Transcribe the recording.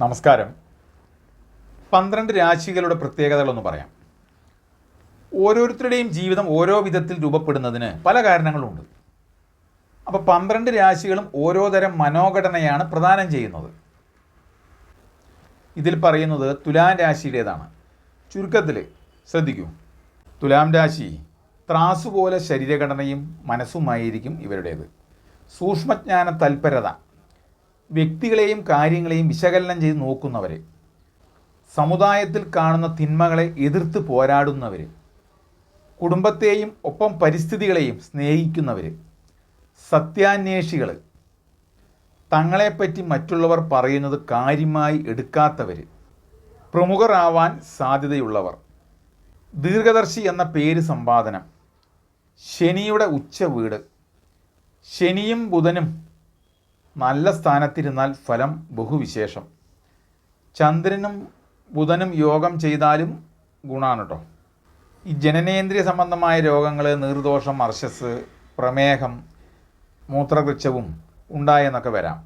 നമസ്കാരം. പന്ത്രണ്ട് രാശികളുടെ പ്രത്യേകതകളൊന്ന് പറയാം. ഓരോരുത്തരുടെയും ജീവിതം ഓരോ വിധത്തിൽ രൂപപ്പെടുന്നതിന് പല കാരണങ്ങളുണ്ട്. അപ്പോൾ പന്ത്രണ്ട് രാശികളും ഓരോ തരം മനോഘടനയാണ് പ്രദാനം ചെയ്യുന്നത്. ഇതിൽ പറയുന്നത് തുലാം രാശിയുടേതാണ്. ചുരുക്കത്തിൽ ശ്രദ്ധിക്കൂ. തുലാം രാശി ത്രാസുപോലെ ശരീരഘടനയും മനസ്സുമായിരിക്കും ഇവരുടേത്. സൂക്ഷ്മജ്ഞാന തൽപരത വ്യക്തികളെയും കാര്യങ്ങളെയും വിശകലനം ചെയ്ത് നോക്കുന്നവർ സമുദായത്തിൽ കാണുന്ന തിന്മകളെ എതിർത്ത് പോരാടുന്നവർ കുടുംബത്തെയും ഒപ്പം പരിസ്ഥിതികളെയും സ്നേഹിക്കുന്നവർ സത്യാന്വേഷികൾ തങ്ങളെപ്പറ്റി മറ്റുള്ളവർ പറയുന്നത് കാര്യമായി എടുക്കാത്തവർ പ്രമുഖരാവാൻ സാധ്യതയുള്ളവർ. ദീർഘദർശി എന്ന പേര് സമ്പാദനം. ശനിയുടെ ഉച്ച വീട്. ശനിയും ബുധനും നല്ല സ്ഥാനത്തിരുന്നാൽ ഫലം ബഹുവിശേഷം. ചന്ദ്രനും ബുധനും യോഗം ചെയ്താലും ഗുണമാണ് കേട്ടോ ഈ ജനനേന്ദ്രിയ സംബന്ധമായ രോഗങ്ങൾ നീർദോഷം അർശസ് പ്രമേഹം മൂത്രവൃക്ഷവും ഉണ്ടായെന്നൊക്കെ വരാം.